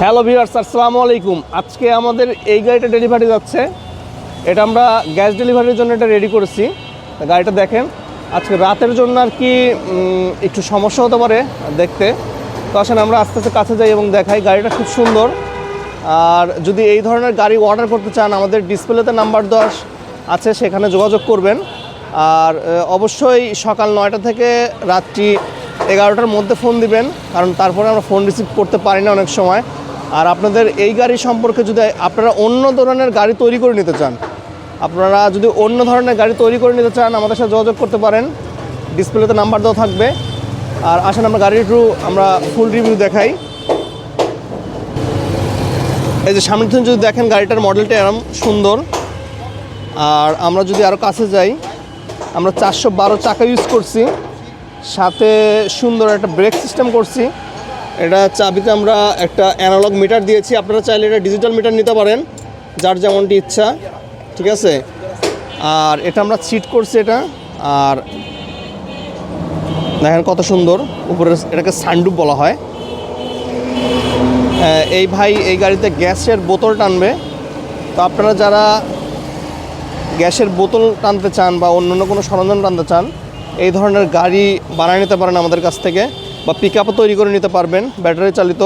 Hello viewers, আসসালামু আলাইকুম। আজকে আমাদের এই গাড়িটা ডেলিভারি যাচ্ছে। এটা আমরা গ্যাস ডেলিভারির জন্য এটা রেডি করেছি। গাড়িটা দেখেন, আজকে রাতের জন্য আর কি একটু সমস্যা হতে পারে দেখতে। তো আসেন আমরা আস্তে আস্তে কাছে যাই এবং দেখাই। গাড়িটা খুব সুন্দর। আর যদি এই ধরনের গাড়ি অর্ডার করতে চান, আমাদের ডিসপ্লেতে নাম্বার দেওয়া আছে, সেখানে যোগাযোগ করবেন। আর অবশ্যই সকাল নয়টা থেকে রাত্রি এগারোটার মধ্যে ফোন দিবেন, কারণ তারপরে আমরা ফোন রিসিভ করতে পারি না অনেক সময়। আর আপনাদের এই গাড়ি সম্পর্কে যদি আপনারা অন্য ধরনের গাড়ি তৈরি করে নিতে চান, আপনারা যদি অন্য ধরনের গাড়ি তৈরি করে নিতে চান, আমাদের সাথে যোগাযোগ করতে পারেন। ডিসপ্লেতে নাম্বার দেওয়া থাকবে। আর আসেন, আমরা গাড়ির একটু, আমরা ফুল রিভিউ দেখাই। এই যে সামনে যদি দেখেন গাড়িটার মডেলটা এরম সুন্দর। আর আমরা যদি আরও কাছে যাই, আমরা চারশো বারো চাকা ইউজ করছি। সাথে সুন্দর একটা ব্রেক সিস্টেম করছি। এটা চাবিতে আমরা একটা অ্যানালগ মিটার দিয়েছি। আপনারা চাইলে এটা ডিজিটাল মিটার নিতে পারেন, যার যেমনটি ইচ্ছা, ঠিক আছে? আর এটা আমরা সিট করছি এটা, আর দেখেন কত সুন্দর উপরে এটাকে সানডুপ বলা হয়। এই ভাই এই গাড়িতে গ্যাসের বোতল টানবে। তো আপনারা যারা গ্যাসের বোতল টানতে চান বা অন্য অন্য কোনো সরঞ্জাম টানতে চান, এই ধরনের গাড়ি বানায় নিতে পারেন আমাদের কাছ থেকে। বা পিক তৈরি করে নিতে পারবেন ব্যাটারি চালিত।